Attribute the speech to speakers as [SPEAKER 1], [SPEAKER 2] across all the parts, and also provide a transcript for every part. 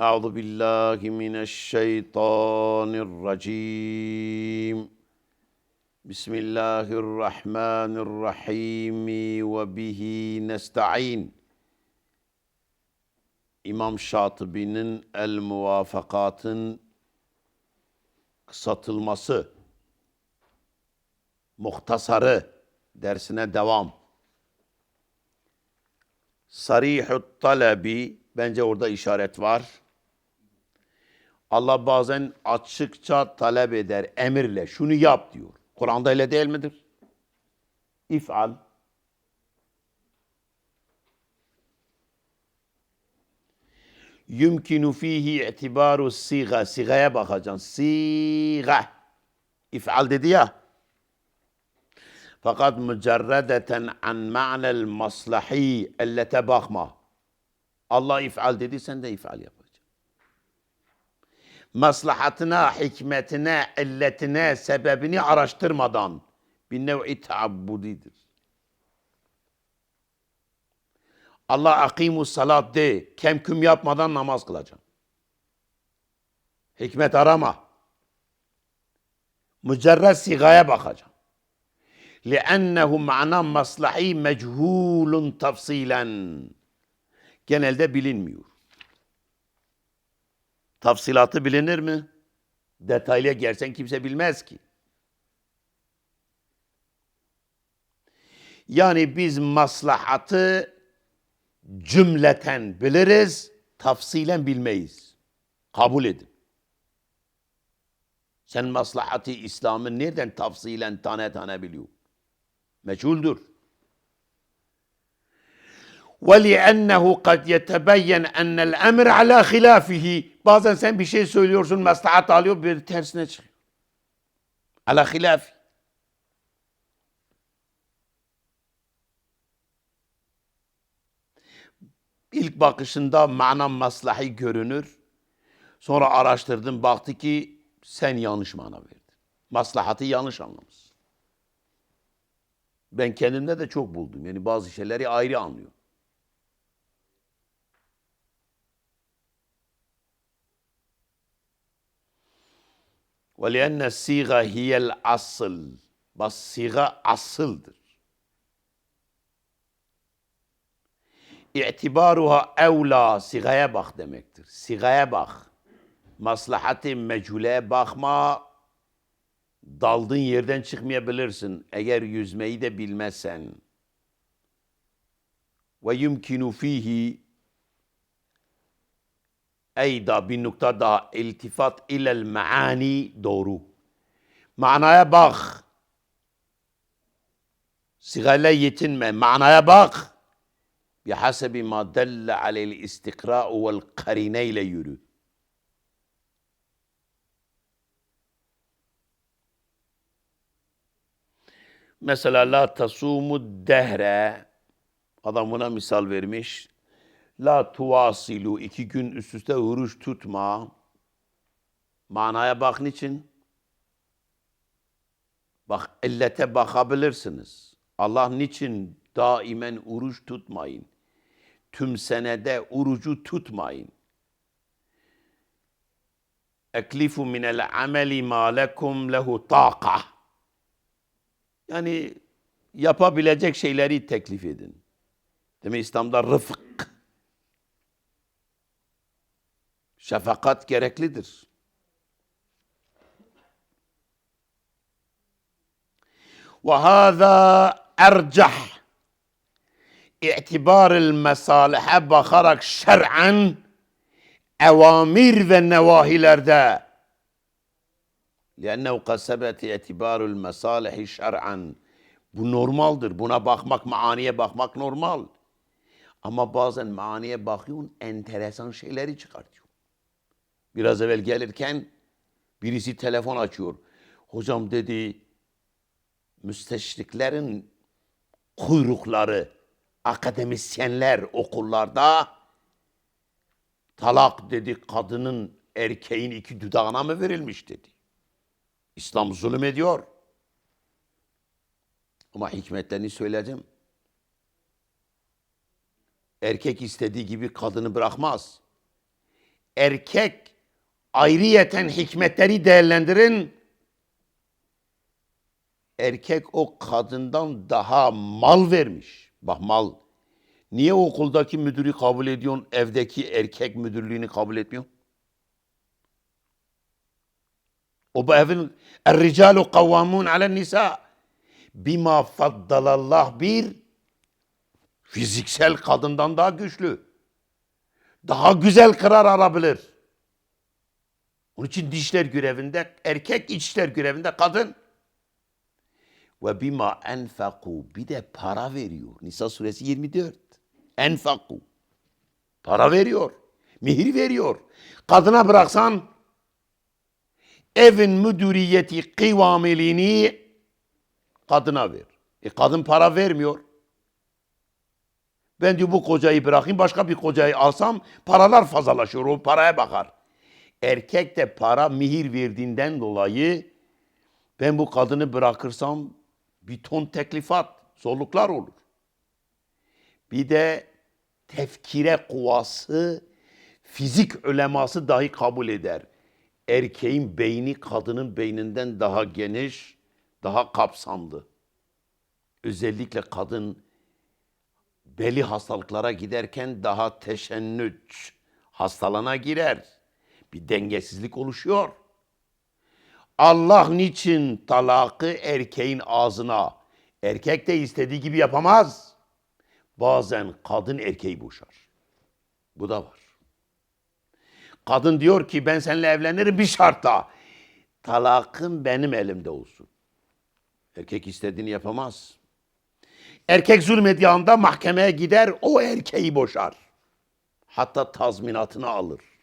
[SPEAKER 1] أعوذ بالله من الشيطان الرجيم بسم الله الرحمن الرحيم وبه نستعين İmam Şatıbi'nin El Muvafakat'ın kısaltılması, muhtasarı dersine devam. Sarihut talebi, bence orada işaret var. Allah bazen açıkça talep eder, emirle, şunu yap diyor. Kur'an'da öyle değil midir? İf'al. Yumkinu fihi itibaru siga. Sigaya bakacaksın. Siga. İf'al dedi ya. Fakat mücerredeten an ma'nel maslahi ellete bakma. Allah if'al dedi sen de if'al yapacaksın Maslahatına, hikmetine, illetine, sebebini araştırmadan bir nev'i taabbudidir. Allah akimu salat de, kemküm yapmadan namaz kılacağım. Hikmet arama. Mücerred sigaya bakacağım. لِأَنَّهُ مَعْنَى مَصْلَحِي مَجْهُولٌ tafsilen. Genelde bilinmiyor. Tafsilatı bilinir mi? Detaylıya gelsen kimse bilmez ki. Yani biz maslahatı cümleten biliriz, tafsilen bilmeyiz. Kabul edin. Sen maslahatı İslam'ı nereden tafsilen tane tane biliyor? Meçhuldür. وَلِأَنَّهُ قَدْ يَتَبَيَّنْ اَنَّ الْاَمْرِ عَلَى خِلَافِهِ Bazen sen bir şey söylüyorsun, maslahat alıyor, bir tersine çıkıyor. Ala hilafi. İlk bakışında mana maslahi görünür. Sonra araştırdın, baktı ki sen yanlış mana verdin. Maslahatı yanlış anlamışsın. Ben kendimde de çok buldum. Yani bazı şeyleri ayrı anlıyor. وَلِأَنَّ السِّيغَ هِيَ الْأَصْلِ Bak siga asıldır. İtibaruha evla sigaya bak demektir. Sigaya bak. Maslahat-ı mecule bakma. Daldığın yerden çıkmayabilirsin eğer yüzmeyi de bilmezsen. Ve yumkinu fihi Eyda bir nokta daha iltifat ilel maani doğru. Manaya bak. Sigayla yetinme. Manaya bak. Bihasebi ma delle aleyl istikra'u vel karineyle yürü. Mesela la tasumu dehre. Adam buna misal vermiş. La tuvasilu iki gün üst üste oruç tutma. Manaya bak niçin? Bak illete bakabilirsiniz. Allah niçin daimen oruç tutmayın? Tüm senede orucu tutmayın. Eklifu minel ameli ma lekum lehu taqa. Yani yapabilecek şeyleri teklif edin. Demek İslam'da rıfık, şefakat gereklidir. وهذا أرجح اعتبار المصالح bakarak şer'an evamir ve nevahilerde لأنه قد ثبت اعتبار المصالح şer'an bu normaldir. Buna bakmak, maaniye bakmak normal. Ama bazen maaniye bakıyorsun, enteresan şeyleri çıkartıyor. Biraz evvel gelirken birisi telefon açıyor. Hocam dedi, müsteşriklerin kuyrukları, akademisyenler okullarda talak dedi kadının erkeğin iki dudağına mı verilmiş dedi. İslam zulüm ediyor. Ama hikmetlerini söyleyeceğim. Erkek istediği gibi kadını bırakmaz. erkek ayrıyeten hikmetleri değerlendirin. Erkek o kadından daha mal vermiş. Bak mal. Niye okuldaki müdürü kabul ediyorsun, evdeki erkek müdürlüğünü kabul etmiyorsun? O bu evin Er-ricalu kavvamun alen nisa. Bima faddalallah bir fiziksel kadından daha güçlü. Daha güzel karar alabilir. Onun için dişler görevinde erkek, içler görevinde kadın. Ve bima enfaku bir de para veriyor. Nisa suresi 24. Enfaku. Para veriyor. Mihir veriyor. Kadına bıraksan evin müdüriyeti kıvamiliğini kadına ver. E kadın para vermiyor. Ben diyor bu kocayı bırakayım başka bir kocayı alsam paralar fazlalaşıyor. O paraya bakar. Erkek de para mihir verdiğinden dolayı ben bu kadını bırakırsam bir ton teklifat, zorluklar olur. Bir de tefkire kuvası, fizik öleması dahi kabul eder. Erkeğin beyni kadının beyninden daha geniş, daha kapsamlı. Özellikle kadın belli hastalıklara giderken daha teşennüç hastalığına girer. Bir dengesizlik oluşuyor. Allah niçin talakı erkeğin ağzına? Erkek de istediği gibi yapamaz. Bazen kadın erkeği boşar. Bu da var. Kadın diyor ki ben seninle evlenirim bir şartla. Talakın benim elimde olsun. Erkek istediğini yapamaz. Erkek zulmediği anda mahkemeye gider o erkeği boşar. Hatta tazminatını alır.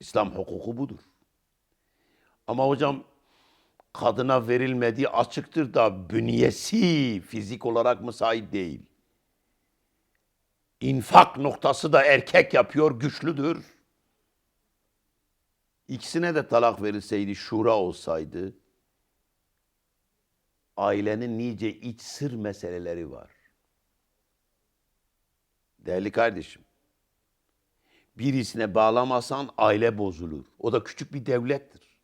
[SPEAKER 1] İslam hukuku budur. Ama hocam kadına verilmediği açıktır da bünyesi fizik olarak müsait değil. İnfak noktası da erkek yapıyor, güçlüdür. İkisine de talak verilseydi, şura olsaydı, ailenin nice iç sır meseleleri var. Değerli kardeşim, birisine bağlamasan aile bozulur. O da küçük bir devlettir.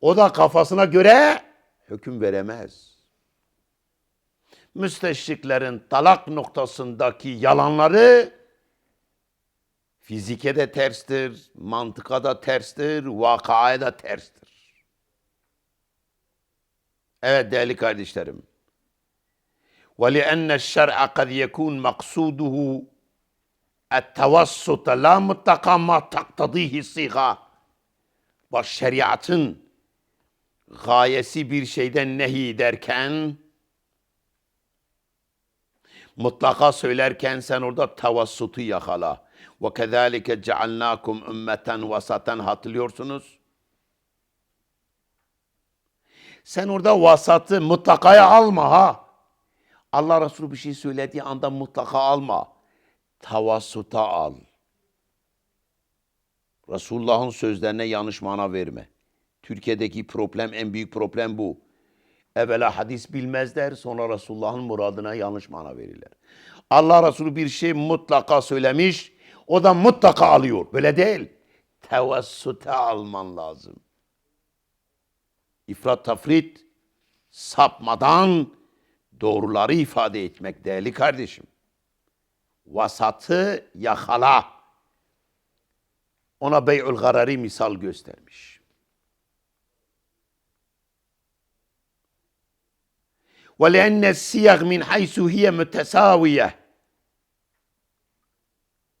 [SPEAKER 1] O da kafasına göre hüküm veremez. Müsteşriklerin talak noktasındaki yalanları fizike de terstir, mantıka da terstir, vakaya da terstir. Evet değerli kardeşlerim. وَلِأَنَّ الشَّرْعَ قَدْ يَكُونْ مَقْصُودُهُ ettevassuta la mutlaka ma taktadihi siga. Bak şeriatın gayesi bir şeyden nehi derken mutlaka söylerken sen orada tavassutu yakala. Ve kezalike cealnakum ümmeten vasaten hatırlıyorsunuz. Sen orada vasatı mutlakaya alma ha. Allah Resulü bir şey söylediği anda mutlaka alma. Tavassuta al. Resulullah'ın sözlerine yanlış mana verme. Türkiye'deki problem en büyük problem bu. Evvela hadis bilmezler sonra Resulullah'ın muradına yanlış mana verirler. Allah Resulü bir şey mutlaka söylemiş o da mutlaka alıyor. Böyle değil. Tevessüte alman lazım. İfrat tafrit sapmadan doğruları ifade etmek değerli kardeşim. Vasatı yakala. Ona bey'ül garari misal göstermiş. ولأن السياغ من حيث هي متساوية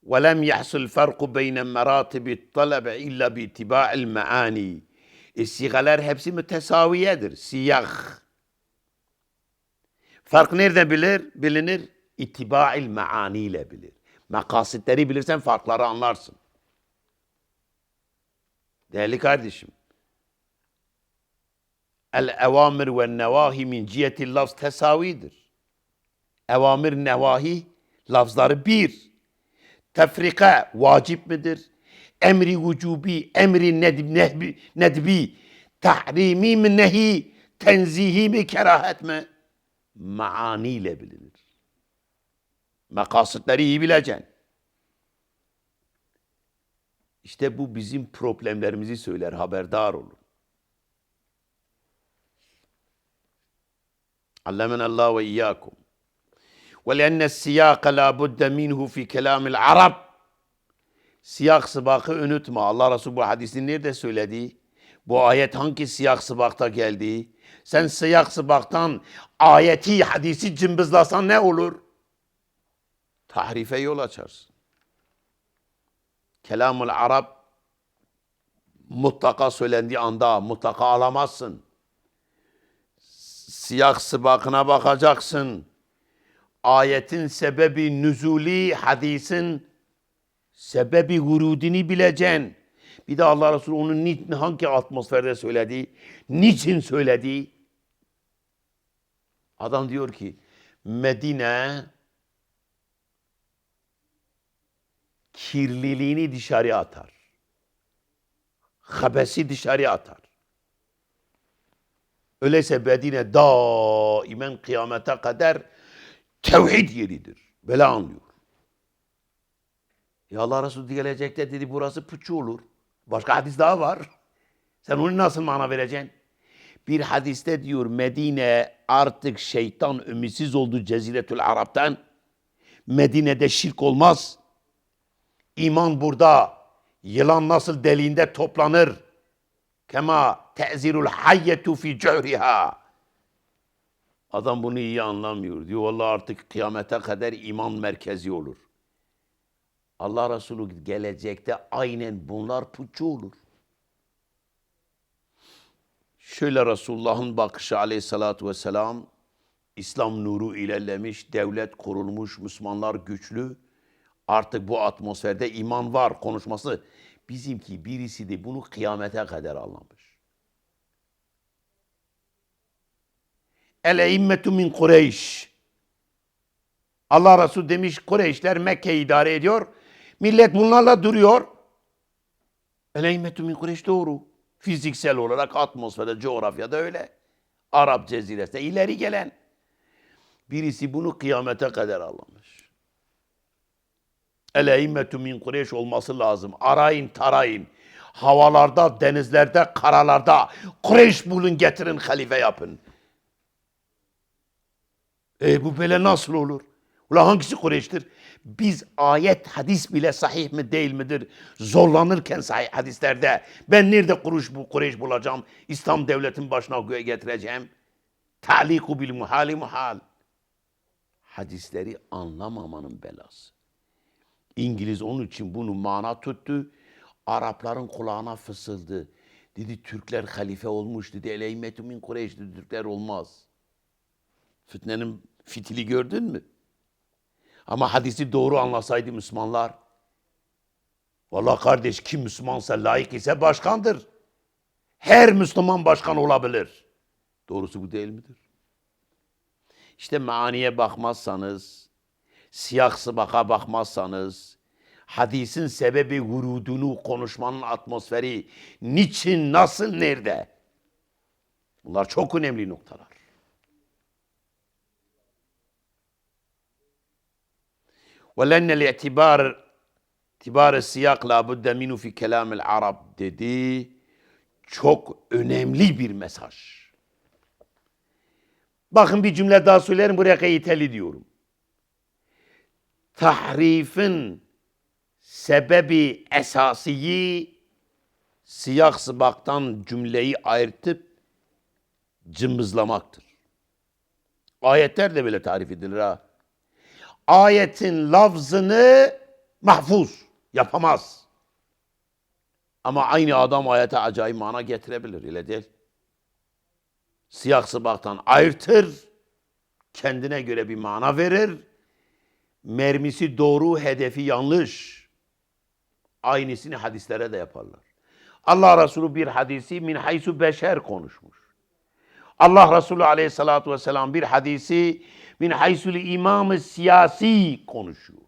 [SPEAKER 1] ولم يحصل فرق بين مراتب الطلب إلا باتباع المعاني الsigalar hepsi mütesaviyedir. Siyah. Fark nerede bilir? Bilinir. İttibail maani ile bilir. Makasitleri bilirsen farkları anlarsın. Değerli kardeşim. El evamir ve nevahi min cihetil lafz tesavidir. Evamir nevahi lafzları bir. Tefrika vacip midir? Emri vücubi, emri nedbi, nedbi, nedbi tahrimi mi nehi, tenzihi mi kerahet mi? Maaniyle bilinir. Makasıtları iyi bileceksin. İşte bu bizim problemlerimizi söyler, haberdar olun. علمنا الله وإياكم ولأن السياق لا بد منه في كلام العرب Siyak sıbakı unutma. Allah Resulü bu hadisi nerede söyledi? Bu ayet hangi siyak sıbakta geldi? Sen siyak sıbaktan ayeti, hadisi cımbızlasan ne olur? Tahrife yol açarsın. Kelamul Arap mutlaka söylendiği anda mutlaka alamazsın. Siyak sıbakına bakacaksın. Ayetin sebebi nüzuli, hadisin sebebi vurudini bileceksin. Bir de Allah Resulü onu ni- hangi atmosferde söyledi, niçin söyledi? Adam diyor ki Medine kirliliğini dışarı atar. Habesi dışarı atar. Öyleyse Medine daimen kıyamete kadar tevhid yeridir. Böyle anlıyor. Ya Allah Resulü gelecekte dedi burası puçu olur. Başka hadis daha var. Sen onu nasıl mana vereceksin? Bir hadiste diyor Medine artık şeytan ümitsiz oldu Ceziretül Arap'tan. Medine'de şirk olmaz. İman burada. Yılan nasıl deliğinde toplanır. Kema te'zirul hayyetu fi cuhriha. Adam bunu iyi anlamıyor. Diyor vallahi artık kıyamete kadar iman merkezi olur. Allah Resulü gelecekte aynen bunlar puçu olur. Şöyle Resulullah'ın bakışı aleyhissalatü vesselam, İslam nuru ilerlemiş, devlet kurulmuş, Müslümanlar güçlü. Artık bu atmosferde iman var konuşması. Bizimki birisi de bunu kıyamete kadar anlamış. El immetu min Kureyş. Allah Resulü demiş Kureyşler Mekke'yi idare ediyor. Millet bunlarla duruyor. Eleymetü min Kureyş doğru. Fiziksel olarak atmosferde, coğrafyada öyle. Arap ceziresinde ileri gelen. Birisi bunu kıyamete kadar anlamış. Eleymetü min Kureyş olması lazım. Arayın tarayın. Havalarda, denizlerde, karalarda Kureyş bulun getirin halife yapın. E bu böyle nasıl olur? Ulan hangisi Kureyş'tir? Biz ayet, hadis bile sahih mi değil midir? Zorlanırken sahih hadislerde ben nerede kuruş bu Kureyş bulacağım? İslam devletin başına göğe getireceğim. Ta'liku bil muhali muhal. Hadisleri anlamamanın belası. İngiliz onun için bunu mana tuttu. Arapların kulağına fısıldı. Dedi Türkler halife olmuş dedi. Eleymetu min Kureyş dedi. Türkler olmaz. Fitnenin fitili gördün mü? Ama hadisi doğru anlasaydı Müslümanlar, Vallahi kardeş kim Müslümansa layık ise başkandır. Her Müslüman başkan olabilir. Doğrusu bu değil midir? İşte maniye bakmazsanız, siyah sıbaka bakmazsanız, hadisin sebebi vurudunu, konuşmanın atmosferi, niçin, nasıl, nerede? Bunlar çok önemli noktalar. ولأن الاعتبار اعتبار السياق لابد منه في كلام العرب dedi. Çok önemli bir mesaj. Bakın bir cümle daha söylerim buraya kayıteli diyorum. Tahrifin sebebi esasiyi siyah sıbaktan cümleyi ayırtıp cımbızlamaktır. Ayetler de böyle tarif edilir ha ayetin lafzını mahfuz yapamaz. Ama aynı adam ayete acayip mana getirebilir. Öyle değil. Siyah sıbaktan ayırtır. Kendine göre bir mana verir. Mermisi doğru, hedefi yanlış. Aynısını hadislere de yaparlar. Allah Resulü bir hadisi min haysu beşer konuşmuş. Allah Resulü aleyhissalatu vesselam bir hadisi min haysul imam siyasi konuşuyor.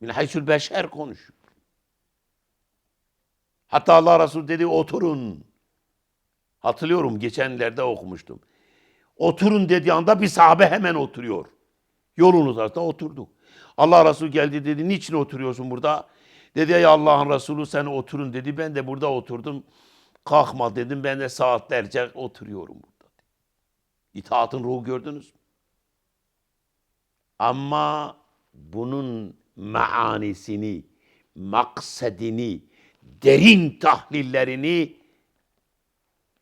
[SPEAKER 1] Min haysul beşer konuşuyor. Hatta Allah Resulü dedi oturun. Hatırlıyorum geçenlerde okumuştum. Oturun dediği anda bir sahabe hemen oturuyor. Yolun uzakta oturdu. Allah Resulü geldi dedi niçin oturuyorsun burada? Dedi ey Allah'ın Resulü sen oturun dedi. Ben de burada oturdum. Kalkma dedim. Ben de saatlerce oturuyorum burada. İtaatın ruhu gördünüz mü? Ama bunun maanisini, maksedini, derin tahlillerini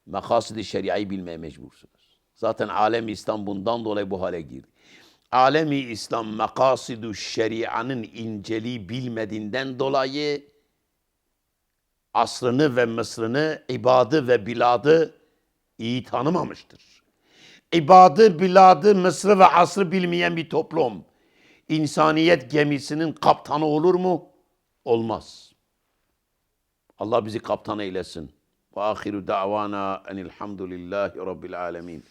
[SPEAKER 1] makasıd-ı şeriayı bilmeye mecbursunuz. Zaten alem İslam bundan dolayı bu hale girdi. Alemi İslam makasıd-ı şerianın inceliği bilmediğinden dolayı asrını ve mısrını, ibadı ve biladı iyi tanımamıştır. İbadı, biladı, mısrı ve asrı bilmeyen bir toplum insaniyet gemisinin kaptanı olur mu? Olmaz. Allah bizi kaptan eylesin. Ve ahiru da'vana enilhamdülillahi rabbil alemin.